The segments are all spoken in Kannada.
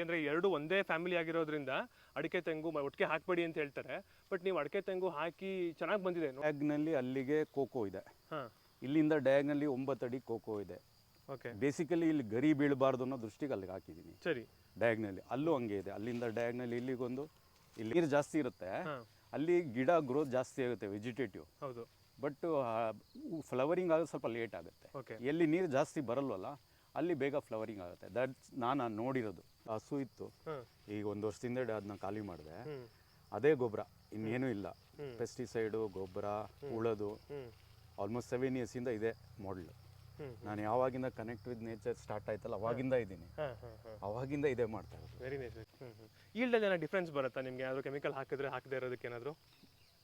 ಅಂದ್ರೆ ಎರಡು ಒಂದೇ ಫ್ಯಾಮಿಲಿ ಆಗಿರೋದ್ರಿಂದ ಅಡಿಕೆ ತೆಂಗು ಒಟ್ಟಿಗೆ ಹಾಕ್ಬೇಡಿ ಅಂತ ಹೇಳ್ತಾರೆ. ಬಟ್ ನೀವು ಅಡಿಕೆ ತೆಂಗು ಹಾಕಿ ಚೆನ್ನಾಗಿ ಬಂದಿದೆ ಡ್ಯಾಗ್ನಲ್ಲಿ ಅಲ್ಲಿಗೆ ಕೋಕೋ ಇದೆ. ಹಾ. ಇಲ್ಲಿಂದ ಡ್ಯಾಗ್ನಲ್ಲಿ ಒಂಬತ್ತು ಅಡಿ ಕೋಕೋ ಇದೆ. ಓಕೆ ಬೇಸಿಕಲಿ ಇಲ್ಲಿ ಗರಿ ಬೀಳಬಾರ್ದು ಅನ್ನೋ ದೃಷ್ಟಿಗೆ ಅಲ್ಲಿಗೆ ಹಾಕಿದ್ದೀನಿ. ಸರಿ. ಡ್ಯಾಗ್ನಲ್ಲಿ ಅಲ್ಲೂ ಹಂಗೆ ಇದೆ. ಅಲ್ಲಿಂದ ಡ್ಯಾಗ್ನಲ್ಲಿ ಇಲ್ಲಿಗೊಂದು ಇಲ್ಲಿ ನೀರು ಜಾಸ್ತಿ ಇರುತ್ತೆ. ಅಲ್ಲಿ ಗಿಡ ಗ್ರೋತ್ ಜಾಸ್ತಿ ಆಗುತ್ತೆ ವೆಜಿಟೇಟಿವ್ ಹೌದು. ಬಟ್ ಫ್ಲವರಿಂಗ್ ಆಗೋದು ಸ್ವಲ್ಪ ಲೇಟ್ ಆಗುತ್ತೆ. ಓಕೆ ಎಲ್ಲಿ ನೀರು ಜಾಸ್ತಿ ಬರಲ್ವಲ್ಲ ಅಲ್ಲಿ ಬೇಗ ಫ್ಲವರಿಂಗ್ ಆಗುತ್ತೆ. ದಟ್ಸ್ ನಾನು ನೋಡಿರೋದು. ಹಸು ಇತ್ತು. ಈಗ ಒಂದು ವರ್ಷದಿಂದ ಅದನ್ನ ಖಾಲಿ ಮಾಡಿದೆ. ಅದೇ ಗೊಬ್ಬರ ಇನ್ನೇನು ಇಲ್ಲ. ಪೆಸ್ಟಿಸೈಡು ಗೊಬ್ಬರ ಉಳದು. ಆಲ್ಮೋಸ್ಟ್ ಸೆವೆನ್ ಇಯರ್ಸಿಂದ ಇದೆ ಮಾಡಲ್ ನಾನು ಯಾವಾಗಿಂದ ಕನೆಕ್ಟ್ ವಿತ್ ನೇಚರ್ ಸ್ಟಾರ್ಟ್ ಆಯ್ತಲ್ಲ ಅವಾಗಿಂದ ಇದ್ದೀನಿ. ಅವಾಗಿಂದ ಇದೇ ಮಾಡ್ತಾ ಇರೋದು. ವೆರಿ ನೈಸ್ ಈಲ್ಡಲ್ಲಿ ಏನೋ ಡಿಫ್ರೆನ್ಸ್ ಬರುತ್ತಾ ನಿಮಗೆ? ಯಾವುದೋ ಕೆಮಿಕಲ್ ಹಾಕಿದ್ರೆ ಹಾಕದೇ ಇರೋದಕ್ಕೆ ಏನಾದ್ರು?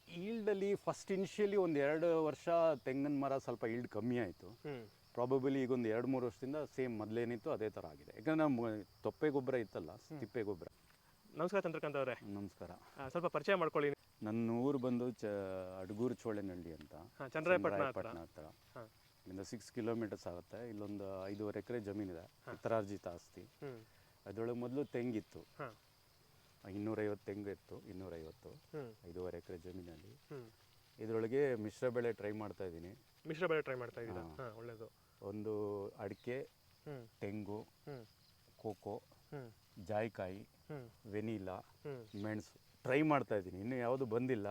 ಈಲ್ಡಲ್ಲಿ ಫಸ್ಟ್ ಇನಿಷಿಯಲಿ ಒಂದು ಎರಡು ವರ್ಷ ತೆಂಗಿನ ಮರ ಸ್ವಲ್ಪ ಈಲ್ಡ್ ಕಮ್ಮಿ ಆಯಿತು. ಪ್ರಾಬಬಲಿ ಈಗೊಂದು ಎರಡು ಮೂರು ವರ್ಷದಿಂದ ಸೇಮ್ ಮೊದಲೇನಿತ್ತು ಅದೇ ಥರ ಆಗಿದೆ. ಯಾಕಂದ್ರೆ ನಮ್ಮ ತೊಪ್ಪೆ ಗೊಬ್ಬರ ಇತ್ತಲ್ಲ ತಿಪ್ಪೆ ಗೊಬ್ಬರ. ನಮಸ್ಕಾರ ಚಂದ್ರಕಾಂತ್ ಅವರೇ. ನಮಸ್ಕಾರ. ಸ್ವಲ್ಪ ಪರಿಚಯ ಮಾಡ್ಕೊಳ್ಳಿ. ನನ್ನ ಊರು ಬಂದು ಚ ಅಡಗೂರು ಚೋಳೆನಹಳ್ಳಿ ಅಂತ. ಹಾ, ಚನ್ನರಾಯಪಟ್ಟಣ ಹತ್ರ. ಇಲ್ಲಿಂದ ಸಿಕ್ಸ್ ಕಿಲೋಮೀಟರ್ಸ್ ಆಗುತ್ತೆ. ಇಲ್ಲೊಂದು ಐದೂವರೆ ಎಕರೆ ಜಮೀನಿದೆ. ಉತ್ತರಾರ್ಜಿತ ಆಸ್ತಿ ಅದರೊಳಗೆ ಮೊದಲು ತೆಂಗಿತ್ತು. ಇನ್ನೂರೈವತ್ತು ತೆಂಗು ಇತ್ತು ಇನ್ನೂರೈವತ್ತು. ಐದೂವರೆ ಎಕರೆ ಜಮೀನಲ್ಲಿ. ಇದರೊಳಗೆ ಮಿಶ್ರ ಬೆಳೆ ಟ್ರೈ ಮಾಡ್ತಾ ಇದ್ದೀನಿ. ಮಿಶ್ರ ಬೆಳೆ ಟ್ರೈ ಮಾಡ್ತಾ ಇದ್ದೀನಿ ಹಾ. ಒಳ್ಳೇದು. ಒಂದು ಅಡಿಕೆ ತೆಂಗು ಕೋಕೋ ಜಾಯಿಕಾಯಿ ವೆನಿಲಾ ಮೆಣಸು ಟ್ರೈ ಮಾಡ್ತಾ ಇದ್ದೀನಿ. ಇನ್ನು ಯಾವುದು ಬಂದಿಲ್ಲ.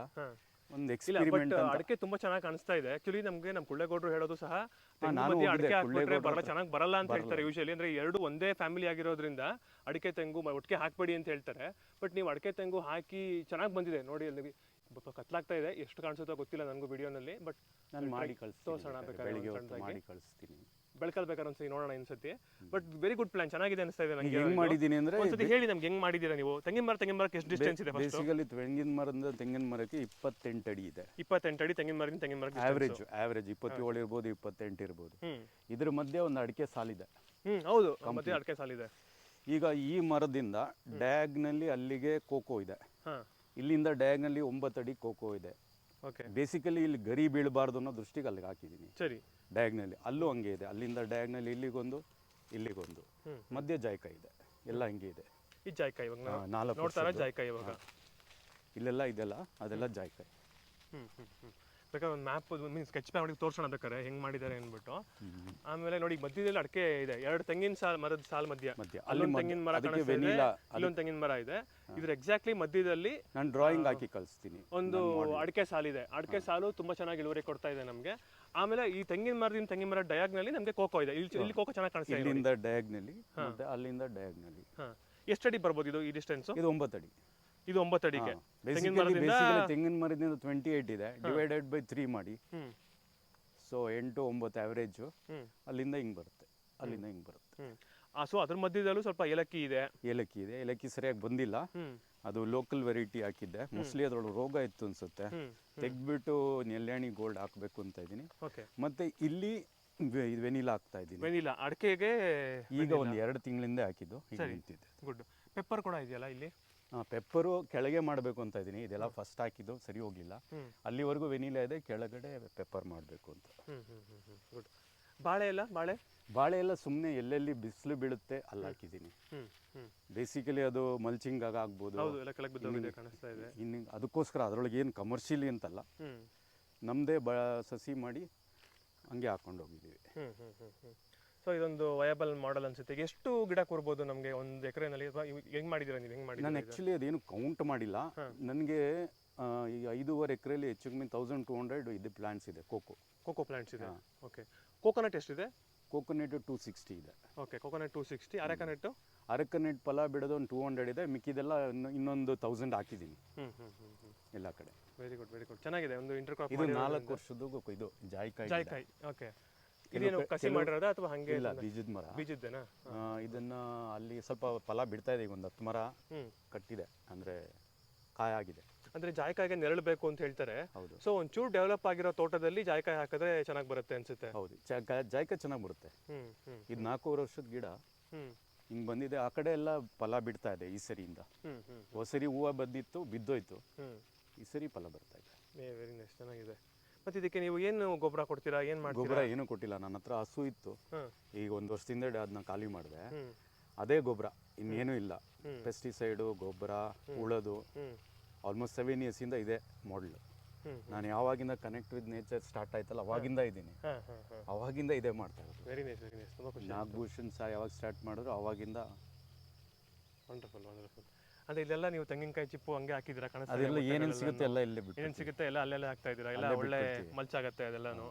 ಒಂದು ಎಕ್ಸ್‌ಪರಿಮೆಂಟ್ ಅಡಿಕೆ ತುಂಬಾ ಚೆನ್ನಾಗಿ ಕಾಣಿಸ್ತಾ ಇದೆ. ಆಕ್ಚುಲಿ ನಮಗೆ ನಮ್ಮ ಕುಳ್ಳೆಗೌಡರು ಹೇಳೋದು ಸಹ ಅಡಿಕೆ ಹಾಕ್ಬಿಟ್ರೆ ಬರಲ್ಲ. ಚೆನ್ನಾಗಿ ಬರಲ್ಲ ಅಂತ ಹೇಳ್ತಾರೆ ಯೂಶಲಿ ಅಂದ್ರೆ ಎರಡು ಒಂದೇ ಫ್ಯಾಮಿಲಿ ಆಗಿರೋದ್ರಿಂದ ಅಡಿಕೆ ತೆಂಗು ಒಟ್ಟಿಗೆ ಹಾಕ್ಬೇಡಿ ಅಂತ ಹೇಳ್ತಾರೆ. ಬಟ್ ನೀವು ಅಡಿಕೆ ತೆಂಗು ಹಾಕಿ ಚೆನ್ನಾಗಿ ಬಂದಿದೆ. ನೋಡಿ ಅಲ್ಲಿ ಸ್ವಲ್ಪ ಕತ್ಲಾಗ್ತಾ ಇದೆ. ಎಷ್ಟು ಕಾಣಿಸುತ್ತೋ ಗೊತ್ತಿಲ್ಲ ನನಗೂ ವಿಡಿಯೋನಲ್ಲಿ ಬಟ್ ನಾನು ಮಾಡಿ ತೋರಿಸೋಣ ಬೇಕಾದ್ರೆ ಮಾಡಿ ಕಳಿಸ್ತೀನಿ. ಬೆಳಕಲ್ ಬೇಕಾದ್ರೆ ಒಂದ್ಸತಿ ನೋಡೋಣ ಇನ್ಸತಿ ಬಟ್ ವೆರಿ ಗುಡ್ ಪ್ಲಾನ್ ಚೆನ್ನಾಗಿದೆ ಅನಿಸ್ತಾ ಇದೆ ನನಗೆ ಹೆಂಗ್ ಮಾಡಿದೀನಿ ಅಂದ್ರೆ ಒಂದ್ಸತಿ ಹೇಳಿ ನಮ್ಗೆ ಹೆಂಗ್ ಮಾಡಿದ್ದೀರಾ ನೀವು. ತೆಂಗಿನ ಮರ ತೆಂಗಿನ ಮರಕ್ಕೆ ಎಷ್ಟು ಡಿಸ್ಟೆನ್ಸ್ ಇದೆ ಬೇಸಿಕಲಿ ತೆಂಗಿನ ಮರದಿಂದ ತೆಂಗಿನ ಮರಕ್ಕೆ ಇಪ್ಪತ್ತೆಂಟು ಅಡಿ ಇದೆ. ಇಪ್ಪತ್ತೆಂಟು ಅಡಿ ತೆಂಗಿನ ಮರದಿಂದ ತೆಂಗಿನ ಮರಕ್ಕೆ ಆವ್ರೇಜ್ ಆವ್ರೇಜ್ ಇಪ್ಪತ್ತೇಳು ಇರ್ಬೋದು ಇಪ್ಪತ್ತೆಂಟು ಇರ್ಬೋದು. ಇದ್ರ ಮಧ್ಯೆ ಒಂದು ಅಡಿಕೆ ಸಾಲಿದೆ. ಹ್ಮ್ ಹೌದು. ಮತ್ತೆ ಅಡಿಕೆ ಸಾಲಿದೆ. ಈಗ ಈ ಮರದಿಂದ ಡ್ಯಾಗ್ನಲ್ಲಿ ಅಲ್ಲಿಗೆ ಕೋಕೋ ಇದೆ. ಇಲ್ಲಿಂದ ಡಯಾಗ್ನಲ್ಲಿ ಒಂಬತ್ತು ಅಡಿ ಕೋಕೋ ಇದೆ. ಓಕೆ. ಬೇಸಿಕಲಿ ಇಲ್ಲಿ ಗರಿ ಬೀಳಬಾರ್ದು ಅನ್ನೋ ದೃಷ್ಟಿಗೆ ಅಲ್ಲಿಗೆ ಹಾಕಿದ್ದೀನಿ. ಸರಿ. ಡಯಾಗ್ನಲ್ಲಿ ಅಲ್ಲೂ ಹಂಗೆ ಇದೆ. ಅಲ್ಲಿಂದ ಡಯಾಗ್ನಲ್ಲಿ ಇಲ್ಲಿಗೊಂದು ಇಲ್ಲಿಗೊಂದು. ಮಧ್ಯ ಜಾಯ್ಕಾಯಿ ಇದೆ. ಎಲ್ಲ ಹಂಗೆ ಇದೆ. ಈ ಜಾಯ್ಕಾಯಿ ಇವಾಗ ನಾಲ್ಕು ಇವಾಗ? ಇಲ್ಲೆಲ್ಲ ಇದೆಲ್ಲ ಅದೆಲ್ಲ ಜಾಯ್ಕಾಯಿ ಹ್ಞೂ ಹ್ಞೂ ಹ್ಮ್. ಬೇಕಾದ್ರೆ ಒಂದು ಮ್ಯಾಪ್ ಮೀನ್ ಸ್ಕೆಚ್ ಪ್ಯಾನ್ ಮಾಡಿ ತೋರ್ಸೋಣ ಬೇಕಾರೆ ಹೆಂಗ್ ಮಾಡಿದ್ದಾರೆ ಅಂದ್ಬಿಟ್ಟು. ಆಮೇಲೆ ನೋಡಿ ಮಧ್ಯದಲ್ಲಿ ಅಡಕೆ ಇದೆ. ಎರಡು ತೆಂಗಿನ ಸಾಲ್ ಮರದ ಸಾಲ್ ಮಧ್ಯ. ಮಧ್ಯ. ಅಲ್ಲಿ ಅಲ್ಲೊಂದು ತೆಂಗಿನ ಮರ ಅಲ್ಲೊಂದು ತೆಂಗಿನ ಮರ ಇದೆ. ಇದ್ರ ಎಕ್ಸಾಕ್ಟ್ಲಿ ಮಧ್ಯದಲ್ಲಿ ನಾನು ಡ್ರಾಯಿಂಗ್ ಹಾಕಿ ಕಳಿಸ್ತೀನಿ. ಒಂದು ಅಡಕೆ ಸಾಲಿದೆ ಅಡಕೆ ಸಾಲು ತುಂಬಾ ಚೆನ್ನಾಗಿ ಇಳುವರಿ ಕೊಡ್ತಾ ಇದೆ ನಮಗೆ. ಆಮೇಲೆ ಈ ತೆಂಗಿನ ಮರದಿಂದ ತೆಂಗಿನ ಮರ ಡಯಾಗ್ನಲ್ಲಿ ನಮಗೆ ಕೋಕೋ ಇದೆ. ಇಲ್ಲಿ ಇಲ್ಲಿ ಕೋಕೋ ಚೆನ್ನಾಗಿ ಕಾಣಿಸ್ತಾ ಇದೆ. ಇಲ್ಲಿಂದ ಡಯಾಗ್ನಲ್ಲಿ ಮತ್ತೆ ಅಲ್ಲಿಂದ ಡಯಾಗ್ನಲ್ಲಿ ಹಾ. ಅಡಿ ಬರ್ಬೋದು ಇದು ಈ ಡಿಸ್ಟೆನ್ಸ್ ಇದು ಒಂಬತ್ತು ಅಡಿ ಇದು ಒಂಬತ್ತು ಅಡಿಗೆ ತೆಂಗಿನ ಮರದಿಂದ ಬೇಸಿಕಲಿ ತೆಂಗಿನ ಮರದಿಂದ ಟ್ವೆಂಟಿ ಏಯ್ಟ್ ಇದೆ ಡಿವೈಡೆಡ್ ಬೈ ತ್ರೀ ಮಾಡಿ. ಹ್ಮ್. ಸೊ ಎಂಟು ಒಂಬತ್ತು ಆವ್ರೇಜು ಹ್ಮ್. ಅಲ್ಲಿಂದ ಹಿಂಗೆ ಬರುತ್ತೆ. ಅಲ್ಲಿಂದ ಹಿಂಗೆ ಬರುತ್ತೆ. ಹ್ಮ್. ಆ ಸೊ ಅದ್ರ ಮಧ್ಯದಲ್ಲೂ ಸ್ವಲ್ಪ ಏಲಕ್ಕಿ ಇದೆ. ಏಲಕ್ಕಿ ಇದೆ. ಏಲಕ್ಕಿ ಸರಿಯಾಗಿ ಬಂದಿಲ್ಲ. ಹ್ಮ್. ಅದು ಲೋಕಲ್ ವೆರೈಟಿ ಹಾಕಿದ್ದೆ. ಮೋಸ್ಟ್ಲಿ ಅದ್ರೊಳಗೆ ರೋಗ ಇತ್ತು ಅನ್ಸುತ್ತೆ. ಹ್ಮ್. ತೆಗ್ದ್ಬಿಟ್ಟು ನೆಲ್ಯಾಣಿ ಗೋಲ್ಡ್ ಹಾಕಬೇಕು ಅಂತ ಇದ್ದೀನಿ. ಓಕೆ ಮತ್ತೆ ಇಲ್ಲಿ ವೆನಿಲಾ ಹಾಕ್ತಾ ಇದ್ದೀನಿ. ವೆನಿಲಾ ಅಡಿಕೆಗೆ ಈಗ ಒಂದು ಎರಡು ತಿಂಗಳಿಂದ ಹಾಕಿದ್ದು. ಈಗ ನಿಂತಿದೆ. ಗುಡ್ ಪೆಪ್ಪರ್ ಕೂಡ ಇದೆಯಲ್ಲ ಇಲ್ಲಿ? ಪೆಪ್ಪರು ಕೆಳಗೆ ಮಾಡಬೇಕು ಅಂತ ಇದ್ದೀನಿ. ಇದೆಲ್ಲ ಫಸ್ಟ್ ಹಾಕಿದ್ದು ಸರಿ ಹೋಗ್ಲಿಲ್ಲ ಅಲ್ಲಿವರೆಗೂ ವೆನಿಲಾ ಇದೆ ಕೆಳಗಡೆ ಪೆಪ್ಪರ್ ಮಾಡಬೇಕು ಅಂತ. ಗುಡ್ ಬಾಳೆ ಎಲ್ಲ ಬಾಳೆ? ಬಾಳೆ ಎಲ್ಲ ಸುಮ್ಮನೆ ಎಲ್ಲೆಲ್ಲಿ ಬಿಸಿಲು ಬೀಳುತ್ತೆ ಅಲ್ಲಿ ಹಾಕಿದ್ದೀನಿ. ಬೇಸಿಕಲಿ ಅದು ಮಲ್ಚಿಂಗ್ ಆಗ ಆಗ್ಬೋದು. ಇನ್ನು ಅದಕ್ಕೋಸ್ಕರ ಅದರೊಳಗೆ ಏನು ಕಮರ್ಷಿಯಲಿ ಅಂತಲ್ಲ ನಮ್ಮದೇ ಬ ಸಸಿ ಮಾಡಿ ಹಂಗೆ ಹಾಕೊಂಡು ಹೋಗಿದ್ದೀವಿ. ಸೊ ಇದೊಂದು ವಯಬಲ್ ಮಾಡೆಲ್ ಅನ್ಸುತ್ತೆ. ಎಷ್ಟು ಗಿಡ ಕೊಡ್ಬೋದು ನಮಗೆ ಒಂದು ಎಕರೆನಲ್ಲಿ? ಅಥವಾ ಹೆಂಗ್ ಮಾಡಿದ್ದೀರಾ ನೀವು? ಹೆಂಗ್ ನಾನು ಮಾಡಿದ್ದೀರಾ ಆ್ಯಕ್ಚುಲಿ ಅದೇನು ಕೌಂಟ್ ಮಾಡಿಲ್ಲ. ನನಗೆ ಈ ಐದೂವರೆ ಎಕರೆಯಲ್ಲಿ ಹೆಚ್ಚು ಕಮ್ಮಿ ತೌಸಂಡ್ ಟು ಹಂಡ್ರೆಡ್ ಇದು ಪ್ಲಾಂಟ್ಸ್ ಇದೆ ಕೋಕೋ ಕೋಕೋ ಪ್ಲಾಂಟ್ಸ್ ಇದೆ. ಓಕೆ ಕೋಕೋನಟ್ ಎಷ್ಟಿದೆ? ಕೋಕೋನಟ್ ಟೂ ಸಿಕ್ಸ್ಟಿ ಇದೆ. Okay coconut two sixty arecanut arecanut ಫಲ ಬಿಡೋದು ಒಂದು ಟೂ ಹಂಡ್ರೆಡ್ ಇದೆ. ಮಿಕ್ಕಿದೆಲ್ಲ ಇನ್ನು- ಇನ್ನೊಂದು ತೌಸಂಡ್ ಹಾಕಿದ್ದೀನಿ. ಹ್ಮ್ ಹ್ಮ್ ಹ್ಮ್ ಹ್ಮ್. ಎಲ್ಲ ಕಡೆ. ವೆರಿ ಗುಡ್ ವೆರಿ ಗುಡ್ ಚೆನ್ನಾಗಿದೆ. ಒಂದು ಇಂಟರ್ ಕ್ರಾಪ್ ಇದು ನಾಲ್ಕು ವರ್ಷದ್ದು ಇದು ಜಾಯ್ಕಾಯಿ. ಜಾಯ್ಕಾಯಿ. ಓಕೆ ಇದೇನು ಕಸಿ ಮಾಡಿರೋದ ಅಥವಾ ಹಂಗೆ ಇಲ್ಲ ಬೀಜದ ಮರ. ಬೀಜದ್ದೇನಾ? ಇದನ್ನ ಅಲ್ಲಿ ಸ್ವಲ್ಪ ಫಲ ಬಿಡ್ತಾ ಇದೆ ಈಗ ಒಂದು ಹತ್ತು ಮರ ಕಟ್ಟಿದೆ ಅಂದ್ರೆ ಕಾಯಾಗಿದೆ ಅಂದ್ರೆ ಜಾಯ್ಕಾಯಿಗೆ ನೆರಳು ಬೇಕು ಅಂತ ಹೇಳ್ತಾರೆ. ಹೌದು. ಸೊ ಒಂಚೂರು ಡೆವಲಪ್ ಆಗಿರೋ ತೋಟದಲ್ಲಿ ಜಾಯಕಾಯಿ ಹಾಕಿದ್ರೆ ಚೆನ್ನಾಗಿ ಬರುತ್ತೆ ಅನ್ಸುತ್ತೆ. ಹೌದು. ಜಾಯಕಾಯಿ ಚೆನ್ನಾಗಿ ಬರುತ್ತೆ. ಇದು ನಾಲ್ಕೂವರೆ ವರ್ಷದ ಗಿಡ. ಹಿಂಗೆ ಬಂದಿದೆ ಆ ಕಡೆ ಎಲ್ಲ ಫಲ ಬಿಡ್ತಾ ಇದೆ ಈ ಸರಿಯಿಂದ. ಹೊಸರಿ ಹೂವು ಬಂದಿತ್ತು ಬಿದ್ದೋಯ್ತು. ಈ ಸರಿ ಫಲ ಬರ್ತಾ ಇದೆ. ವೆರಿ ನೈಸ್ ಚೆನ್ನಾಗಿದೆ. ಮತ್ತೆ ಇದಕ್ಕೆ ನೀವು ಏನು ಗೊಬ್ಬರ ಕೊಡ್ತೀರಾ? ಏನು ಮಾಡ್ತೀರಾ? ಗೊಬ್ಬರ ಏನು ಕೊಟ್ಟಿಲ್ಲ. ನನ್ನ ಹತ್ರ ಹಸು ಇತ್ತು. ಈಗ ಒಂದ್ ವರ್ಷದಿಂದ ಅದನ್ನ ಖಾಲಿ ಮಾಡಿದೆ. ಅದೇ ಗೊಬ್ಬರ. ಇನ್ನೇನು ಇಲ್ಲ. ಪೆಸ್ಟಿಸೈಡು ಗೊಬ್ಬರ ಉಳದು. ಆಲ್ಮೋಸ್ಟ್ ಸೆವೆನ್ ಇಯರ್ಸಿಂದ ಇದೆ ಮಾಡಲ್ ಹ್ಮ್ ನಾನು ಯಾವಾಗಿಂದ ಕನೆಕ್ಟ್ ವಿತ್ ನೇಚರ್ ಸ್ಟಾರ್ಟ್ ಆಯ್ತಲ್ಲ ಅವಾಗಿಂದ ಇದ್ದೀನಿ. ಹಾ ಹಾ ಹಾ. ಅವಾಗಿಂದ ಇದೇ ಮಾಡ್ತಾ ಇರೋದು. ವೆರಿ ನೈಸ್ ವೆರಿ ನೈಸ್ ತುಂಬ ಖುಷಿ. ನಾಗಭೂಷಣ್ ಸಹ ಯಾವಾಗ ಸ್ಟಾರ್ಟ್ ಮಾಡಿದ್ರು ಅವಾಗಿಂದ ವಂಡರ್ಫುಲ್ ವಂಡರ್ಫುಲ್ ಅಂದ್ರೆ ಇಲ್ಲೆಲ್ಲ ನೀವು ತೆಂಗಿನಕಾಯಿ ಚಿಪ್ಪು ಹಂಗೆ ಹಾಕಿದ್ದೀರಾ ಕಾಣಿಸ್ತಾ ಅದೆಲ್ಲ ಏನೇನು ಸಿಗುತ್ತೆ ಎಲ್ಲ ಇಲ್ಲೇ ಬಿಟ್ಟು ಏನೇನು ಸಿಗುತ್ತೆ ಎಲ್ಲ ಅಲ್ಲೆಲ್ಲ ಹಾಕ್ತಾ ಇದ್ದೀರಾ? ಎಲ್ಲ ಒಳ್ಳೆ. ಮಲ್ಚಾಗತ್ತೆ ಅದೆಲ್ಲಾನು.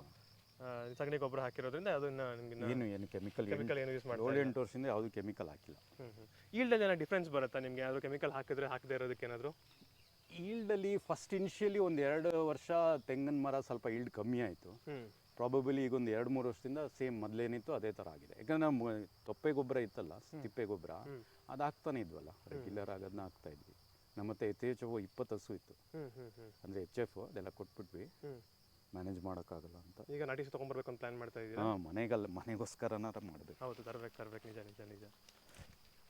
ಸಗಣಿ ಗೊಬ್ಬರ ಹಾಕಿರೋದ್ರಿಂದ ಅದನ್ನ ನಿಮ್ಗೆ ಏನು ಏನು ಕೆಮಿಕಲ್ ಕೆಮಿಕಲ್ ಏನು ಯೂಸ್ ಮಾಡಿ ಏಳು ಎಂಟು ವರ್ಷದಿಂದ ಯಾವುದು ಕೆಮಿಕಲ್ ಹಾಕಿಲ್ಲ. ಈಲ್ಡಲ್ಲಿ ಏನೋ ಡಿಫ್ರೆನ್ಸ್ ಬರುತ್ತಾ ನಿಮ್ಗೆ? ಯಾವ್ದು ಕೆಮಿಕಲ್ ಹಾಕಿದ್ರೆ ಹಾಕದೇ ಇರೋದಕ್ಕೆ ಏನಾದ್ರು? ಈಲ್ಡಲ್ಲಿ ಫಸ್ಟ್ ಇನಿಷಿಯಲಿ ಒಂದು ಎರಡು ವರ್ಷ ತೆಂಗಿನ ಮರ ಸ್ವಲ್ಪ ಈಲ್ಡ್ ಕಮ್ಮಿ ಆಯಿತು. ಪ್ರಾಬಬಲಿ ಈಗ ಒಂದು ಎರಡು ಮೂರು ವರ್ಷದಿಂದ ಸೇಮ್ ಮೊದಲೇನಿತ್ತು ಅದೇ ಥರ ಆಗಿದೆ. ಯಾಕಂದ್ರೆ ನಮ್ಮ ತೊಪ್ಪೆ ಗೊಬ್ಬರ ಇತ್ತಲ್ಲ ತಿಪ್ಪೆ ಗೊಬ್ಬರ. ಅದು ಹಾಕ್ತಾನೆ ಇದ್ವಲ್ಲ ರೆಗ್ಯುಲರ್ ಆಗಿ ಅದನ್ನ ಹಾಕ್ತಾ ಇದ್ವಿ. ನಮ್ಮ ಮತ್ತೆ ಯಥೇಚ್ಛವು ಇಪ್ಪತ್ತು ಹಸು ಇತ್ತು. ಅಂದರೆ ಎಚ್ ಎಫ್ ಅದೆಲ್ಲ ಕೊಟ್ಬಿಟ್ವಿ. ಮ್ಯಾನೇಜ್ ಮಾಡೋಕ್ಕಾಗಲ್ಲ ಅಂತ. ಈಗ ನಾಟಿ ತಗೊಂಡ್ಬರ್ಬೇಕು ಅಂತ ಪ್ಲಾನ್ ಮಾಡ್ತಾ ಇದ್ದೀವಿ ಹಾಂ ಮನೆಗಲ್ಲ ಮನೆಗೋಸ್ಕರನಾರ ಮಾಡಬೇಕು. ಹೌದು ತರಬೇಕು ತರಬೇಕು. ನಿಜ ನಿಜ ನಿಜ.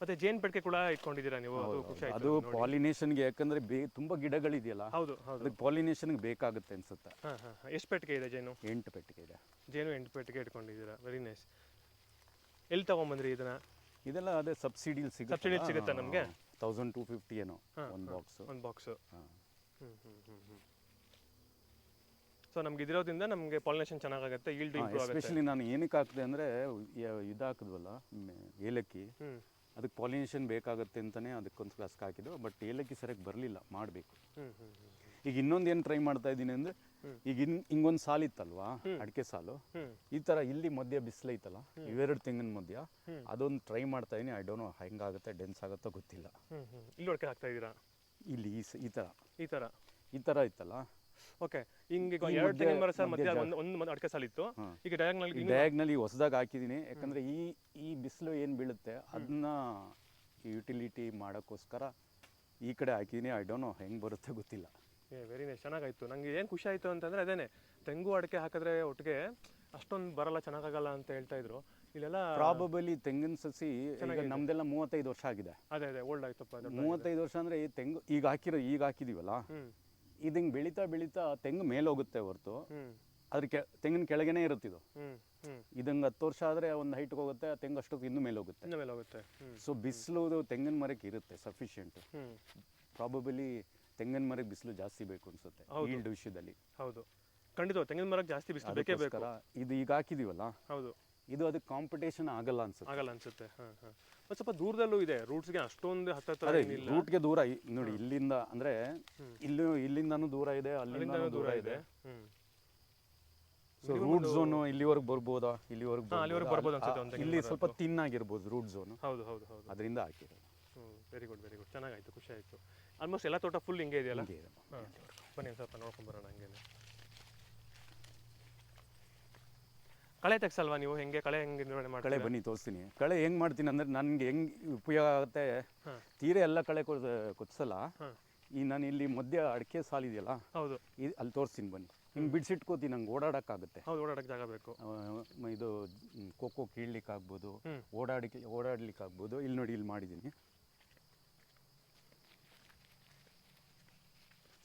ಮತ್ತೆ ಜೇನ್ ಪೆಟ್ಟಿಗೆ ಕೂಡ ಇಟ್ಕೊಂಡಿದ್ದೀರಾ ನೀವು? ಅದು ಖುಷಿ ಆಯ್ತು ಅದು ಪಾಲಿನೇಷನ್ಗೆ ಯಾಕಂದ್ರೆ ಬೇ ತುಂಬಾ ಗಿಡಗಳಿದೆಯಲ್ಲ? ಹೌದು ಹೌದು. ಅದಕ್ಕೆ ಪಾಲಿನೇಷನ್ಗೆ ಬೇಕಾಗುತ್ತೆ ಅನ್ಸುತ್ತೆ. ಹಾ ಹಾ ಎಷ್ಟು ಪೆಟ್ಟಿಗೆ ಇದೆ ಜೇನು? ಎಂಟು ಪೆಟ್ಟಿಗೆ ಇದೆ. ಜೇನು ಎಂಟು ಪೆಟ್ಟಿಗೆ ಇಟ್ಕೊಂಡಿದ್ದೀರಾ. ವೆರಿ ನೈಸ್ ಎಲ್ಲಿ ತಗೊಂಬಂದ್ರಿ ಇದನ್ನ? ಇದೆಲ್ಲ ಅದೇ ಸಬ್ಸಿಡಿಲಿ ಸಿಗುತ್ತೆ? Subsidy ಸಿಗುತ್ತಾ ನಮ್ಗೆ? ತೌಸಂಡ್ ಟೂ ಫಿಫ್ಟಿ ಏನೋ ಒಂದು ಬಾಕ್ಸ್ ಒಂದು ಬಾಕ್ಸು ಸೊ ನಮ್ಗೆ ಇದಿರೋದ್ರಿಂದ ನಮಗೆ ಪಾಲಿನೇಷನ್ ಚೆನ್ನಾಗಾಗುತ್ತೆ ಈಲ್ಡ್ ಇಂಪ್ರೂವ್ ಆಗುತ್ತೆ. ಎಸ್ಪೆಷಲಿ ನಾನು ಏನಕ್ಕೆ ಹಾಕಿದೆ ಅಂದ್ರೆ ಇದು ಹಾಕಿದ್ವಲ್ಲ ಮ್, ಏಲಕ್ಕಿ. ಹ್ಮ್. ಅದಕ್ಕೆ ಪಾಲಿನೇಷನ್ ಬೇಕಾಗುತ್ತೆ ಅಂತಲೇ ಅದಕ್ಕೊಂದು ಫ್ಲಾಸ್ಕ್ ಹಾಕಿದ್ದು ಬಟ್ ಏಲಕ್ಕಿ ಸರಿಯಾಗಿ ಬರಲಿಲ್ಲ ಮಾಡಬೇಕು. ಈಗ ಇನ್ನೊಂದು ಏನು ಟ್ರೈ ಮಾಡ್ತಾ ಇದ್ದೀನಿ ಅಂದರೆ ಈಗ ಇನ್ ಹಿಂಗೊಂದು ಸಾಲು ಇತ್ತಲ್ವಾ ಅಡಿಕೆ ಸಾಲು ಈ ಥರ ಇಲ್ಲಿ ಮಧ್ಯ ಬಿಸಿಲೈತಲ್ಲ ಇವೆರಡು ತೆಂಗಿನ ಮಧ್ಯ ಅದೊಂದು ಟ್ರೈ ಮಾಡ್ತಾ ಇದ್ದೀನಿ ಐ ಡೋಂಟ್ ನೋ ಹೆಂಗಾಗುತ್ತೆ ಡೆನ್ಸ್ ಆಗುತ್ತೋ ಗೊತ್ತಿಲ್ಲ. ಇಲ್ಲಿ ಒಳಗೆ ಹಾಕ್ತಾ ಇದ್ದೀರಾ? ಇಲ್ಲಿ ಈ ಥರ ಈ ತರ. ಈ ಥರ ಇತ್ತಲ್ಲ ಓಕೆ ಹಿಂಗೆ ಈಗ ಎರಡು ತೆಂಗಿನ ಮರ ಮಧ್ಯ ಒಂದು ಒಂದು ಅಡಕೆ ಸಾಲಿತ್ತು. ಈಗ ಡಯಾಗ್ನಲ್ ಈ ಡಯಾಗ್ನಲ್ಲಿ ಹೊಸದಾಗಿ ಹಾಕಿದ್ದೀನಿ ಯಾಕಂದರೆ ಈ ಈ ಬಿಸಿಲು ಏನು ಬೀಳುತ್ತೆ ಅದನ್ನ ಯುಟಿಲಿಟಿ ಮಾಡೋಕ್ಕೋಸ್ಕರ ಈ ಕಡೆ ಹಾಕಿದ್ದೀನಿ ಐ ಡೋಂಟ್ ನೋ ಹೆಂಗೆ ಬರುತ್ತೆ ಗೊತ್ತಿಲ್ಲ. ವೆರಿ ನೈಸ್ ಚೆನ್ನಾಗಾಯ್ತು. ನಂಗೆ ಏನು ಖುಷಿ ಆಯ್ತು ಅಂತಂದ್ರೆ ಅದೇನೆ ತೆಂಗು ಅಡಿಕೆ ಹಾಕಿದ್ರೆ ಒಟ್ಟಿಗೆ ಅಷ್ಟೊಂದು ಬರಲ್ಲ ಚೆನ್ನಾಗಾಗಲ್ಲ ಅಂತ ಹೇಳ್ತಾ ಇದ್ರು. ಇಲ್ಲೆಲ್ಲ ಪ್ರಾಬಬಲಿ ತೆಂಗಿನ ಸಸಿ ಈಗ ನಮ್ದೆಲ್ಲ ಮೂವತ್ತೈದು ವರ್ಷ ಆಗಿದೆ. ಅದೇ ಅದೇ ಓಲ್ಡ್ ಆಯ್ತಪ್ಪ ಮೂವತ್ತೈದು ವರ್ಷ ಅಂದರೆ ಈ ತೆಂಗು ಈಗ ಹಾಕಿರೋ ಈಗ ಹಾಕಿದೀವಲ್ಲ? ಇದು ಹಿಂಗೆ ಬೆಳೀತಾ ಬೆಳೀತಾ ತೆಂಗು ಮೇಲೋಗುತ್ತೆ ಹೊರತು. ಅದ್ರ ಕೆ ತೆಂಗಿನ ಕೆಳಗೇನೆ ಇರುತ್ತಿದ್ದು ಇದಂಗ್ ಇದಂಗೆ ಹತ್ತು ವರ್ಷ ಆದರೆ ಒಂದು ಹೈಟ್ಗೆ ಹೋಗುತ್ತೆ ಆ ತೆಂಗು ಅಷ್ಟಕ್ಕೆ ಇನ್ನೂ ಮೇಲೆ ಹೋಗುತ್ತೆ ಇನ್ನ ಮೇಲೆ ಹೋಗುತ್ತೆ ಹ್ಮ್. ಸೊ ಬಿಸಿಲು ತೆಂಗಿನ ಮರಕ್ಕೆ ಇರುತ್ತೆ ಸಫಿಷಿಯೆಂಟ್ ಪ್ರಾಬಬಲಿ ತೆಂಗಿನ ಮರಕ್ಕೆ ಬಿಸಿಲು ಜಾಸ್ತಿ ಬೇಕು ಅನ್ಸುತ್ತೆ ಈಲ್ಡ್ ವಿಷಯದಲ್ಲಿ ಹೌದು. ಖಂಡಿತ ತೆಂಗಿನ ಮರಕ್ಕೆ ಜಾಸ್ತಿ ಬಿಸಿಲು ಬೇಕೇ ಬೇಕು. ಇದು ಈಗ ಹಾಕಿದೀವಲ್ಲ? ಹೌದು. ಇದು ಅದಕ್ಕೆ ಕಾಂಪಿಟೇಷನ್ ಆಗಲ್ಲ ಅನ್ಸುತ್ತೆ. ಆಗಲ್ಲ ಅನ್ಸುತ್ತೆ. ಹಾಂ ಹಾಂ ಮತ್ತು ಸ್ವಲ್ಪ ದೂರದಲ್ಲೂ ಇದೆ. ರೂಟ್ಸ್ಗೆ ಅಷ್ಟೊಂದು ಹತ್ತತ್ರ ಅದೇ ಏನಿಲ್ಲ. ರೂಟ್ಗೆ ದೂರ ಇ- ನೋಡಿ ಇಲ್ಲಿಂದ ಅಂದ್ರೆ ಇಲ್ಲಿ ಇಲ್ಲಿಂದಾನು ದೂರ ಇದೆ ಅಲ್ಲಿಂದ ದೂರ ಇದೆ. ಹ್ಮ್. ಸೊ ರೂಟ್ ಝೋನ್ ಇಲ್ಲಿವರೆಗೆ ಬರ್ಬೋದಾ? ಇಲ್ಲಿವರೆಗೆ ಹಾ, ಅಲ್ಲಿವರೆಗೆ ಬರ್ಬೋದು? ಅನ್ಸುತ್ತೆ ಒಂದು ಇಲ್ಲಿ ಸ್ವಲ್ಪ ತಿನ್ ಆಗಿರ್ಬೋದು ರೂಟ್ ಝೋನ್ ಹೌದು ಹೌದು ಹೌದು. ಅದರಿಂದ ಹಾಕಿರೋದು. ವೆರಿ ಗುಡ್ ವೆರಿ ಗುಡ್ ಚೆನ್ನಾಗಾಯ್ತು ಖುಷಿ ಆಯ್ತು. ಆಲ್ಮೋಸ್ಟ್ ಎಲ್ಲ ತೋಟ ಫುಲ್ ಹಿಂಗೆ ಇದೆಯಲ್ಲ? ಹಿಂಗೆ ಇದೆ. ಹಾಂ. ಬನ್ನಿ ಸ್ವಲ್ಪ ಸ್ವಲ್ಪ ನೋಡ್ಕೊಂಬರೋಣ ಹಂಗೇನೆ. ಕಳೆ ತೆಗ್ಸಲ್ವಾ ನೀವು? ಹೆಂಗೆ ಕಳೆ ಹೆಂಗೆ ನಿರ್ವಹಣೆ ಕಳೆ ಬನ್ನಿ ತೋರಿಸ್ತೀನಿ. ಕಳೆ ಹೆಂಗ್ ಮಾಡ್ತೀನಿ ಅಂದ್ರೆ ನನ್ಗೆ ಹೆಂಗ್ ಉಪಯೋಗ ಆಗುತ್ತೆ? ತೀರೆ ಎಲ್ಲ ಕಳೆ ಕೊತ್ಸಲ್ಲ? ಹಾಂ. ಈ ನಾನು ಇಲ್ಲಿ ಮಧ್ಯ ಅಡಿಕೆ ಸಾಲಿದೆಯಲ್ಲ ಹೌದು. ಇದು ಅಲ್ಲಿ ತೋರಿಸ್ತೀನಿ ಬನ್ನಿ. ಹಿಂಗೆ ಬಿಡಿಸಿಟ್ಕೋತೀನಿ ನಂಗೆ ಓಡಾಡೋಕ್ಕಾಗುತ್ತೆ. ಹೌದು ಓಡಾಡಕ್ಕೆ ಜಾಗ ಬೇಕು. ಆ, ಮ- ಇದು ಮ್, ಖೋಖೋ ಕೀಳ್ಲಿಕ್ಕಾಗ್ಬೋದು ಹ್ಮ್. ಓಡಾಡಿಕೆ ಓಡಾಡ್ಲಿಕ್ಕೆ ಆಗ್ಬೋದು ಇಲ್ಲಿ ನೋಡಿ ಇಲ್ಲಿ ಮಾಡಿದ್ದೀನಿ.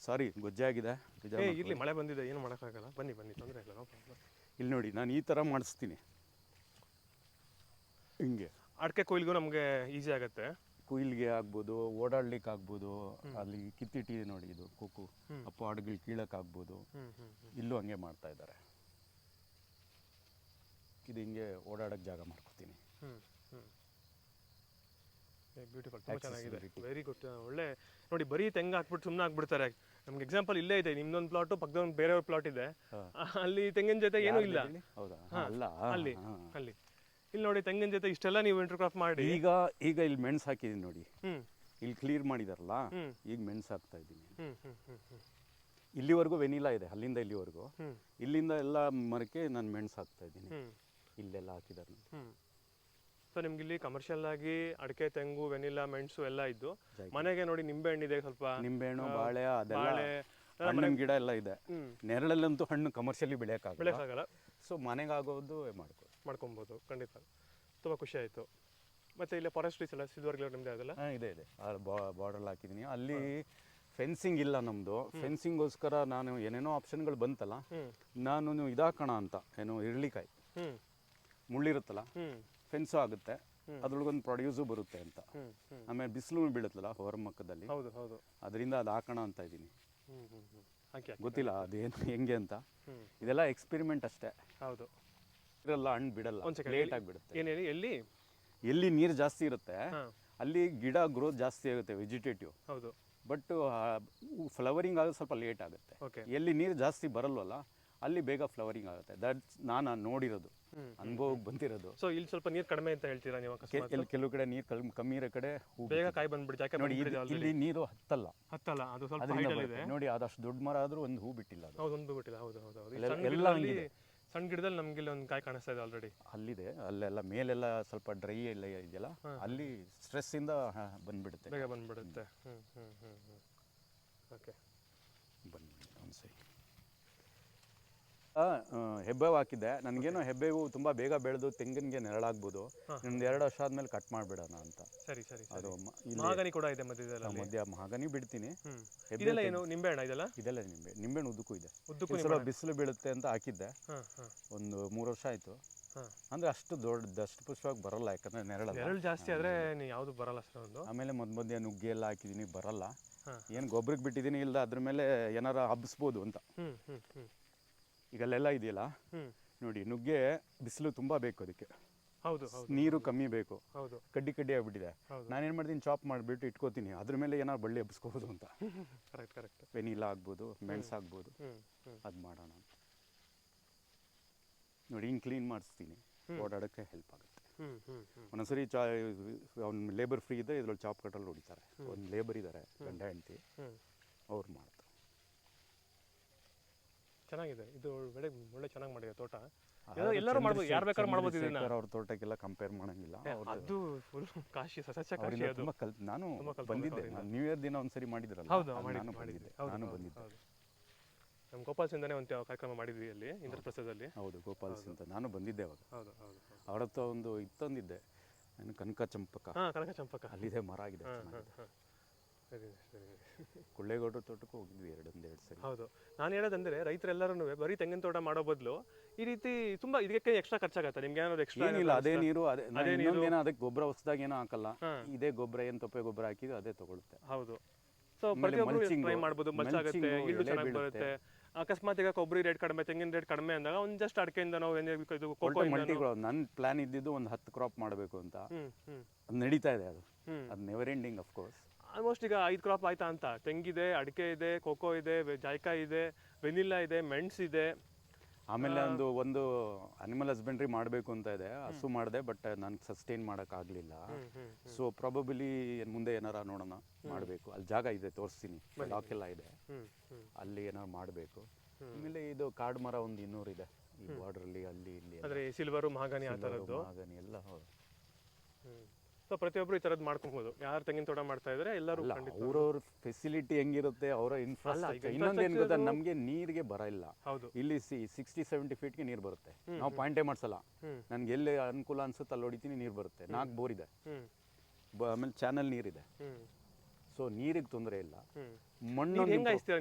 ಸಾರಿ ಗೊಜ್ಜೆ ಆಗಿದೆ ಏ ಇರ್ಲಿ ಮಳೆ ಬಂದಿದೆ ಏನು ಮಾಡೋಕ್ಕಾಗಲ್ಲ. ಬನ್ನಿ ಬನ್ನಿ ತೊಂದರೆ ಇಲ್ಲ ನೋ ಪ್ರಾಬ್ಲಮ್ ಇಲ್ಲಿ ನೋಡಿ ನಾನು ಈ ಥರ ಮಾಡಿಸ್ತೀನಿ. ಹಿಂಗೆ. ಅಡಿಕೆ ಕೊಯ್ಲಿಗೂ ನಮಗೆ ಈಸಿ ಆಗುತ್ತೆ. ಕುಯಿಲ್ಗೆ ಆಗ್ಬೋದು ಓಡಾಡ್ಲಿಕ್ಕೆ ಆಗ್ಬೋದು ಅಲ್ಲಿ ಕಿತ್ತಿಟ್ಟಿ ನೋಡಿ ಇದು ಕೊಕ್ಕು ಹಾಡುಗಳು ಕೀಳಕ್ಕೆ ಆಗ್ಬೋದು. ಇಲ್ಲೂ ಹಂಗೆ ಮಾಡ್ತಾ ಇದ್ದಾರೆ. ಇದು ಹಿಂಗೆ ಓಡಾಡೋಕ್ಕೆ ಜಾಗ ಮಾಡ್ಕೊತೀನಿ. ಬ್ಯೂಟಿಫುಲ್ ತುಂಬ ಚೆನ್ನಾಗಿದೆ. ವೆರಿ ಗುಡ್ ಒಳ್ಳೆ ನೋಡಿ ಬರೀ ತೆಂಗು ಹಾಕ್ಬಿಟ್ಟು ಸುಮ್ಮನೆ ಹಾಕ್ಬಿಡ್ತಾರೆ. ನಮ್ಗೆ ಎಕ್ಸಾಂಪಲ್ ಇಲ್ಲೇ ಇದೆ ನಿಮ್ದೊಂದು ಪ್ಲಾಟು ಪಕ್ಕದೊಂದು ಬೇರೆಯವ್ರ ಪ್ಲಾಟ್ ಇದೆ. ಅಲ್ಲಿ ತೆಂಗಿನ ಜೊತೆ ಏನೂ ಇಲ್ಲ. ಅಲ್ಲ ಅಲ್ಲಿ ಇಲ್ಲಿ ನೋಡಿ ತೆಂಗಿನ ಜೊತೆ ಇಷ್ಟೆಲ್ಲ ನೀವು ಇಂಟರ್ಕ್ರಾಫ್ಟ್ ಮಾಡಿ. ಈಗ ಈಗ ಇಲ್ಲಿ ಮೆಣಸು ಹಾಕಿದೀನಿ ನೋಡಿ. ಇಲ್ಲಿ ಕ್ಲಿಯರ್ ಮಾಡಿದಾರಲ್ಲ? ಈಗ ಮೆಣಸು ಹಾಕ್ತಾ ಇದ್ದೀನಿ. ಇಲ್ಲಿವರೆಗೂ ವೆನಿಲಾ ಇದೆ ಅಲ್ಲಿಂದ ಇಲ್ಲಿವರೆಗೂ. ಇಲ್ಲಿಂದ ಎಲ್ಲ ಮರಕ್ಕೆ ನಾನು ಮೆಣಸು ಹಾಕ್ತಾ ಇದ್ದೀನಿ. ಇಲ್ಲೆಲ್ಲ ಹಾಕಿದಾರೆ ಸೊ ನಿಮ್ಗೆ ಇಲ್ಲಿ ಕಮರ್ಷಿಯಲ್ ಆಗಿ ಅಡಿಕೆ ತೆಂಗು ವೆನಿಲಾ ಮೆಣಸು ಎಲ್ಲ ಇದ್ದು. ಮನೆಗೆ ನೋಡಿ ನಿಂಬೆ ಹಣ್ಣಿದೆ ಸ್ವಲ್ಪ. ನಿಂಬೆಹಣ್ಣು ಬಾಳೆ ಅದೆಲ್ಲ ಬಾಳೆ ಹಣ್ಣಿನ ಗಿಡ ಎಲ್ಲ ಇದೆ. ನೆರಳಲ್ಲಂತೂ ಹಣ್ಣು ಕಮರ್ಷಿಯಲಿ ಬೆಳೆಯೋಕ್ಕಾಗಲ್ಲ. ಬೆಳೆಯಕ್ಕಾಗಲ್ಲ. ಸೊ ಮನೆಗಾಗೋದು ಮಾಡ್ಕೊ ಮಾಡ್ಕೊಬೋದು ಖಂಡಿತ. ತುಂಬ ಖುಷಿ ಆಯಿತು. ಮತ್ತೆ ಇಲ್ಲಿ ಫಾರೆಸ್ಟ್ರೀಸ್ ಎಲ್ಲ ಸಿಲ್ವರ್ಗ್ಲರ್ ನಿಮ್ದು ಅದಲ್ಲ? ಹಾಂ ಇದೆ ಇದೆ. ಬಾರ್ಡರ್ ಹಾಕಿದ್ದೀನಿ ಅಲ್ಲಿ ಫೆನ್ಸಿಂಗ್ ಇಲ್ಲ ನಮ್ಮದು ಫೆನ್ಸಿಂಗೋಸ್ಕರ ನಾನು ಏನೇನೋ ಆಪ್ಷನ್ಗಳು ಬಂತಲ್ಲ ನಾನು ನಾನು ಇದಾಕೋಣ ಅಂತ ಏನು ಇರ್ಲಿಕಾಯಿ. ಮುಳ್ಳಿರುತ್ತಲ್ಲ ಫೆನ್ಸು ಆಗುತ್ತೆ. ಅದ್ರೊಳಗೊಂದು ಪ್ರೊಡ್ಯೂಸು ಬರುತ್ತೆ ಅಂತ. ಆಮೇಲೆ ಬಿಸಿಲು ಬೀಳುತ್ತಲ್ಲ ಹೊರಮಕ್ಕದಲ್ಲಿ ಹೌದು ಹೌದು. ಅದರಿಂದ ಅದು ಹಾಕೋಣ ಅಂತ ಇದ್ದೀನಿ. ಗೊತ್ತಿಲ್ಲ ಅದೇನು ಹೆಂಗೆ ಅಂತ. ಇದೆಲ್ಲ ಎಕ್ಸ್ಪೆರಿಮೆಂಟ್ ಅಷ್ಟೇ. ಹೌದು. ಇರಲ್ಲ ಹಣ್ಣು ಬಿಡಲ್ಲ. ಲೇಟ್ ಆಗಿಬಿಡುತ್ತೆ ಏನು ಹೇಳಿ ಎಲ್ಲಿ? ಎಲ್ಲಿ ನೀರು ಜಾಸ್ತಿ ಇರುತ್ತೆ ಅಲ್ಲಿ ಗಿಡ ಗ್ರೋತ್ ಜಾಸ್ತಿ ಆಗುತ್ತೆ ವೆಜಿಟೇಟಿವ್ ಹೌದು. ಬಟ್ ಫ್ಲವರಿಂಗ್ ಆಗೋದು ಸ್ವಲ್ಪ ಲೇಟ್ ಆಗುತ್ತೆ. ಎಲ್ಲಿ ನೀರು ಜಾಸ್ತಿ ಬರಲ್ವಲ್ಲ ಅಲ್ಲಿ ಬೇಗ ಫ್ಲವರಿಂಗ್ ಆಗುತ್ತೆ. ದಟ್ಸ್ ನಾನು ನೋಡಿರೋದು. ಅನುಭವಕ್ಕೆ ಬಂದಿರೋದು. ಸೊ ಇಲ್ಲಿ ಸ್ವಲ್ಪ ನೀರು ಕಡಿಮೆ ಅಂತ ಹೇಳ್ತೀರಾ ನೀವು ಅಕಸ್ಮಾತ್? ಕೆಲ ಕೆಲವು ಕಡೆ ನೀರು ಕಮ್ಮಿ ಕಮ್ಮಿ ಇರೋ ಕಡೆ ಹೂ ಬೇಗ ಕಾಯಿ ಬಂದ್ಬಿಡಿ ಯಾಕೆ ನೋಡಿ ಇದು- ಇಲ್ಲಿ ನೀರು ಹತ್ತಲ್ಲ. ಹತ್ತಲ್ಲ ಅದು ಸ್ವಲ್ಪ ಅದರಿಂದ ಬರುತ್ತೆ. ಇದೆ. ನೋಡಿ ಅದಷ್ಟು ದೊಡ್ಡ ಮರ ಆದ್ರೂ ಒಂದು ಹೂ ಬಿಟ್ಟಿಲ್ಲ ಅದು. ಹೌದು ಒಂದು ಬಿಟ್ಟಿಲ್ಲ. ಹೌದು ಹೌದು ಹೌದು. ಈ ಎಲ್ಲ- ಸಣ್ಣ ಎಲ್ಲ ಗಿಡದಲ್ಲಿ ಹಂಗಿದೆ. ಸಣ್ಣ ಗಿಡದಲ್ಲಿ ನಮ್ಗೆ ಇಲ್ಲಿ ಒಂದು ಕಾಯಿ ಕಾಣಿಸ್ತಾ ಇದೆ ಆಲ್ರೆಡಿ ಅಲ್ಲಿದೆ. ಅಲ್ಲೆಲ್ಲ ಮೇಲೆಲ್ಲ ಸ್ವಲ್ಪ ಡ್ರೈ ಎಲ್ಲ ಇದೆಯಲ್ಲ ಅಲ್ಲಿ ಸ್ಟ್ರೆಸ್ ಇಂದ ಹ, ಬಂದ್ಬಿಡುತ್ತೆ. ಬೇಗ ಬಂದ್ಬಿಡುತ್ತೆ. ಹ್ಮ್ ಹ್ಮ್ ಹ್ಮ್ ಹ್ಮ್. ಓಕೆ ಬನ್ನಿ ಆ, ಹೆಬ್ಬೇವು ಹಾಕಿದ್ದೆ. ನನಗೇನೋ ಹೆಬ್ಬೆವು ತುಂಬ ಬೇಗ ಬೆಳೆದು ತೆಂಗಿನಿಗೆ ನೆರಳಾಗ್ಬೋದು. ನಿಮ್ದು ಎರಡು ವರ್ಷ ಆದ್ಮೇಲೆ ಕಟ್ ಮಾಡ್ಬಿಡೋಣ ಅಂತ. ಸರಿ ಸರಿ ಅದು ಸರಿ ಮ- ಇಲ್ಲಿ ಮಹಾಗನಿ ಕೂಡ ಇದೆ ಮಧ್ಯದಲ್ಲಿ ಮಧ್ಯ ಮಹಾಗನಿ ಬಿಡ್ತೀನಿ. ಹೆಬ್ಬೆ ಇದೆಲ್ಲ ಏನು ನಿಂಬೆ ಹಣ್ಣ ಇದೆಲ್ಲ? ಇದೆಲ್ಲ ನಿಂಬೆ ನಿಂಬೆಹಣ್ಣು ಉದ್ದಕ್ಕೂ ಇದೆ. ಉದ್ದಕ್ಕೂ ಸ್ವಲ್ಪ ಬಿಸಿಲು ಬೀಳುತ್ತೆ ಅಂತ ಹಾಕಿದ್ದೆ. ಹಾ ಹಾ. ಒಂದು ಮೂರು ವರ್ಷ ಆಯಿತು. ಅಂದ್ರೆ ಅಂದರೆ ಅಷ್ಟು ದೊಡ್ಡ ದಷ್ಟಪುಷ್ಟವಾಗಿ ಬರಲ್ಲ ಯಾಕಂದ್ರೆ ನೆರಳ ನೆರಳು ಜಾಸ್ತಿ ಆದ್ರೆ ಯಾವುದು ಬರಲ್ಲ ಸರ್ ಒಂದು ಆಮೇಲೆ ಮಧ್ಯ ಮಧ್ಯ ನುಗ್ಗಿ ಎಲ್ಲ ಹಾಕಿದೀನಿ ಬರಲ್ಲ. ಹಾ. ಏನು ಗೊಬ್ಬರಕ್ಕೆ ಬಿಟ್ಟಿದ್ದೀನಿ ಇಲ್ಲ ಅದ್ರ ಮೇಲೆ ಏನಾರ ಹಬ್ಬಿಸ್ಬೋದು ಅಂತ. ಹ್ಮ್ ಹ್ಮ್ ಹ್ಮ್. ಈಗ ಅಲ್ಲೆಲ್ಲ ಇದೆಯಲ್ಲ ನೋಡಿ ನುಗ್ಗೆ ಬಿಸಿಲು ತುಂಬಾ ಬೇಕು ಅದಕ್ಕೆ. ಹೌದು ನೀರು ಕಮ್ಮಿ ಬೇಕು. ಹೌದು. ಕಡ್ಡಿ ಕಡ್ಡಿ ಆಗ್ಬಿಟ್ಟಿದೆ. ನಾನೇನು ಮಾಡ್ತೀನಿ? ಚಾಪ್ ಮಾಡಿಬಿಟ್ಟು ಇಟ್ಕೋತೀನಿ. ಅದ್ರ ಮೇಲೆ ಏನಾದ್ರು ಬಳ್ಳಿ ಹಬ್ಬಿಸ್ಕೋಬಹುದು ಅಂತ. ಕರೆಕ್ಟ್ ಕರೆಕ್ಟ್ ವೆನಿಲಾ ಆಗ್ಬೋದು ಮೆಣಸು ಆಗ್ಬೋದು. ಅದು ಮಾಡೋಣ ಅಂತ. ನೋಡಿ ಹಿಂಗೆ ಕ್ಲೀನ್ ಮಾಡಿಸ್ತೀನಿ. ಓಡಾಡೋಕ್ಕೆ ಹೆಲ್ಪ್ ಆಗುತ್ತೆ. ಒಂದೊಂದ್ಸರಿ ಚಾ ಅವ್ನು ಲೇಬರ್ ಫ್ರೀ ಇದ್ದರೆ ಇದ್ರಲ್ಲಿ ಚಾಪ್ ಕಟ್ಟಲ್ಲಿ ಹೊಡಿತಾರೆ. ಒಂದು ಲೇಬರ್ ಇದ್ದಾರೆ ಗಂಡ ಹೆಂಡತಿ. ಅವ್ರು ಮಾಡ್ತಾರೆ. ಚೆನ್ನಾಗಿದೆ. ಇದು ಬೆಳೆ ಒಳ್ಳೆ ಚೆನ್ನಾಗಿ ಮಾಡಿದೆ ತೋಟ. ಎಲ್ಲರೂ ಮಾಡ್ಬೋದು ಯಾರು ಬೇಕಾದ್ರೂ ಮಾಡ್ಬೋದು ಇದನ್ನ. ಅವ್ರ ತೋಟಕ್ಕೆಲ್ಲ ಕಂಪೇರ್ ಮಾಡಂಗಿಲ್ಲ. ಅದು ಫುಲ್ ಕಾಶಿ ಸಸ್ಯ ಕಾಶಿ ಅದು. ತುಂಬಾ ಕಲ್ ನಾನು ಬಂದಿದ್ದೆ. ನ್ಯೂ ಇಯರ್ ದಿನ ಒಂದ್ಸರಿ ಮಾಡಿದ್ರಲ್ಲ ಹೌದು ನಾನು ಮಾಡಿದ್ದೆ ನಾನು ಬಂದಿದ್ದೆ. ನಮ್ಮ ಗೋಪಾಲ್ ಸಿಂಧನೆ ಒಂದು ಕಾರ್ಯಕ್ರಮ ಮಾಡಿದ್ವಿ ಅಲ್ಲಿ ಇಂದ್ರಪ್ರಸ್ಥದಲ್ಲಿ. ಹೌದು ಗೋಪಾಲ್ ಅಂತ ನಾನು ಬಂದಿದ್ದೆ ಅವಾಗ. ಹೌದು ಹೌದು ಅವ್ರ ಹತ್ರ ಒಂದು ಇತ್ತೊಂದಿದ್ದೆ. ಕನಕ ಚಂಪಕ ಕನಕ ಚಂಪಕ ಅಲ್ಲಿದೆ ಮರ ಆಗಿದೆ ಸರಿ ಸರಿ. ಕೊಳ್ಳೇಗೌಡರ ತೋಟಕ್ಕೂ ಹೋಗಿದ್ವಿ ಸರಿ. ಹೌದು. ನಾನು ಹೇಳೋದಂದ್ರೆ ರೈತರೆಲ್ಲರೂ ಬರೀ ತೆಂಗಿನ ತೋಟ ಮಾಡೋ ಬದಲು ಈ ರೀತಿ ತುಂಬಾ ಇದಕ್ಕೆ ಎಕ್ಸ್ಟ್ರಾ ಖರ್ಚಾಗತ್ತೆ. ನಿಮ್ಗೆ ಏನಾದ್ರು ಎಕ್ಸ್ಟ್ರಾ ಏನಿಲ್ಲ ಅದೇ ನೀರು ಅದೇ ಏನೋ ಇನ್ನೊಂದೇನೋ ಅದಕ್ಕೆ ಗೊಬ್ಬರ ಹೊಸದಾಗ ಏನೋ ಹಾಕಲ್ಲ. ಇದೇ ಗೊಬ್ಬರ ಏನು ತೊಪ್ಪೆ ಗೊಬ್ಬರ ಹಾಕಿದ್ರು ಅದೇ ತಗೊಳುತ್ತೆ ಹೌದು. ಸೊ ಪ್ರತಿಯೊಬ್ಬರು ಟ್ರೈ ಮಾಡ್ಬೋದು ಮಲ್ಚ್ ಆಗುತ್ತೆ mulching ಇಳು ಚೆನ್ನಾಗಿ ಬರುತ್ತೆ. ಅಕಸ್ಮಾತ್ ಈಗ ಕೊಬ್ಬರಿ ರೇಟ್ ಕಡಿಮೆ ತೆಂಗಿನ ರೇಟ್ ಕಡಿಮೆ ಅಂದಾಗ ಒಂದು ಜಸ್ಟ್ ಅಡಿಕೆಯಿಂದ ನಾವು ಏನೇ ಇದು ಕೋಕೋ ಮಲ್ಟಿಗಳು ನನ್ನ ಪ್ಲಾನ್ ಇದ್ದಿದ್ದು ಒಂದು ಹತ್ತು ಕ್ರಾಪ್ ಮಾಡಬೇಕು ಅಂತ. ಅದು ನಡೀತಾ ಇದೆ ಅದು. ಅದು never ending of course almost ಈಗ ಐದು ಕ್ರಾಪ್ ಆಯ್ತಾ ಅಂತ. ತೆಂಗಿದೆ ಅಡಿಕೆ ಇದೆ ಕೋಕೋ ಇದೆ ಜಾಯ್ಕಾಯ್ ಇದೆ ವೆನಿಲ್ಲಾ ಇದೆ ಮೆಣಸ್ ಇದೆ. ಆಮೇಲೆ ಒಂದು ಒಂದು ಅನಿಮಲ್ ಹಸ್ಬೆಂಡ್ರಿ ಮಾಡಬೇಕು ಅಂತ ಇದೆ. ಹಸು ಮಾಡಿದೆ ಬಟ್ ನನಗೆ ಸಸ್ಟೈನ್ ಮಾಡೋಕ್ಕಾಗಲಿಲ್ಲ. ಸೊ ಪ್ರಾಬಬಲಿ ಮುಂದೆ ಏನಾರ ನೋಡೋಣ ಮಾಡಬೇಕು. ಅಲ್ಲಿ ಜಾಗ ಇದೆ ತೋರಿಸ್ತೀನಿ. ಎಲ್ಲ ಇದೆ. ಅಲ್ಲಿ ಏನಾರು ಮಾಡಬೇಕು. ಆಮೇಲೆ ಇದು ಕಾಡು ಮರ ಒಂದು ಇನ್ನೂರಿದೆ ಈ ಬಾರ್ಡ್ರಲ್ಲಿ ಅಲ್ಲಿ ಇಲ್ಲಿ ಸಿಲ್ವರ್ ಮಹಾಗನಿ ಮಾಗನಿ ಎಲ್ಲ ಹೌದು. ಸೊ ಪ್ರತಿಯೊಬ್ಬರು ಈ ಥರದ್ದು ಮಾಡ್ಕೊಬೋದು. ಯಾರು ತೆಂಗಿನ ತೋಟ ಮಾಡ್ತಾ ಇದ್ರೆ ಎಲ್ಲರೂ ಅವ್ರವ್ರ ಫೆಸಿಲಿಟಿ ಹೆಂಗಿರುತ್ತೆ ಅವರ ಇನ್ಫ್ರಾಸ್ಟ್ರಕ್ಚರ್ ಇನ್ನೊಂದೇನು ಗೊತ್ತಾ ನಮಗೆ ನೀರಿಗೆ ಬರ ಇಲ್ಲ. ಹೌದು. ಇಲ್ಲಿ ಸಿ ಸಿಕ್ಸ್ಟಿ ಸೆವೆಂಟಿ ಫೀಟ್ಗೆ ನೀರು ಬರುತ್ತೆ. ನಾವು ಪಾಯಿಂಟೇ ಮಾಡ್ಸಲ್ಲ. ನನ್ಗೆ ಎಲ್ಲಿ ಅನುಕೂಲ ಅನ್ಸುತ್ತೆ ಅಲ್ಲಿ ಹೊಡಿತೀನಿ ನೀರು ಬರುತ್ತೆ. ನಾಲ್ಕು ಬೋರ್ ಇದೆ. ಆಮೇಲೆ ಚಾನಲ್ ನೀರಿದೆ. ಸೊ ನೀರಿಗೆ ತೊಂದರೆ ಇಲ್ಲ. ಮಣ್ಣು ನೀವು ಹಾಯಿಸ್ತೀರಾ?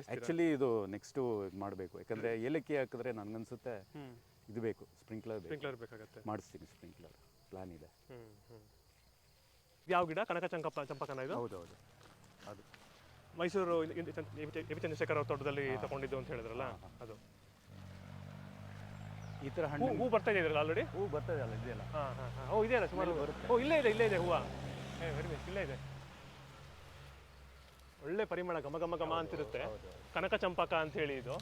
ಆ್ಯಕ್ಚುಲಿ ಇದು ನೆಕ್ಸ್ಟು ಮಾಡಬೇಕು. ಯಾಕಂದ್ರೆ ಏಲಕ್ಕಿ ಹಾಕಿದ್ರೆ ನನಗನ್ಸುತ್ತೆ ಇದು ಬೇಕು. ಸ್ಪ್ರಿಂಕ್ಲರ್ ಬೇಕು. ಸ್ಪ್ರಿಂಕ್ಲರ್ ಬೇಕಾಗತ್ತೆ. ಮಾಡಿಸ್ತೀನಿ ಸ್ಪ್ರಿಂಕ್ಲರ್ ಪ್ಲಾನ್ ಇದೆ. ಯಾವ ಗಿಡ? ಕನಕ ಚಂಕಪ್ಪ ಚಂಪಕನ ಇದು? ಹೌದು ಹೌದು. ಅದು. Mysuru E- E- A V- A Chandrashekar ಅವ್ರ ತೋಟದಲ್ಲಿ ತಗೊಂಡಿದ್ದು ಅಂತ ಹೇಳಿದ್ರಲ್ಲ? ಅದು. ಈ ಥರ ಹಣ್ಣು ಹೂ ಬರ್ತಾ ಇದೆ ಆಲ್ರೆಡಿ ಹೂ ಬರ್ತದೆ ಅಲ್ಲ ಇದೆಯಲ್ಲ ಹಾಂ ಹಾಂ ಹಾ. ಓ ಇದೆಯಲ್ಲ ಸುಮಾರು. ಓ ಇಲ್ಲೇ ಇದೆ ಇಲ್ಲೇ ಇದೆ ಹೂವು. ಏ ವೆರಿ ಮಿಸ್ ಇಲ್ಲೇ ಇದೆ. ಒಳ್ಳೆ ಪರಿಮಳ ಘಮ ಘಮ ಘಮ ಅಂತಿರುತ್ತೆ. ಕನಕ ಚಂಪಕ ಅಂತ ಹೇಳಿ ಇದು.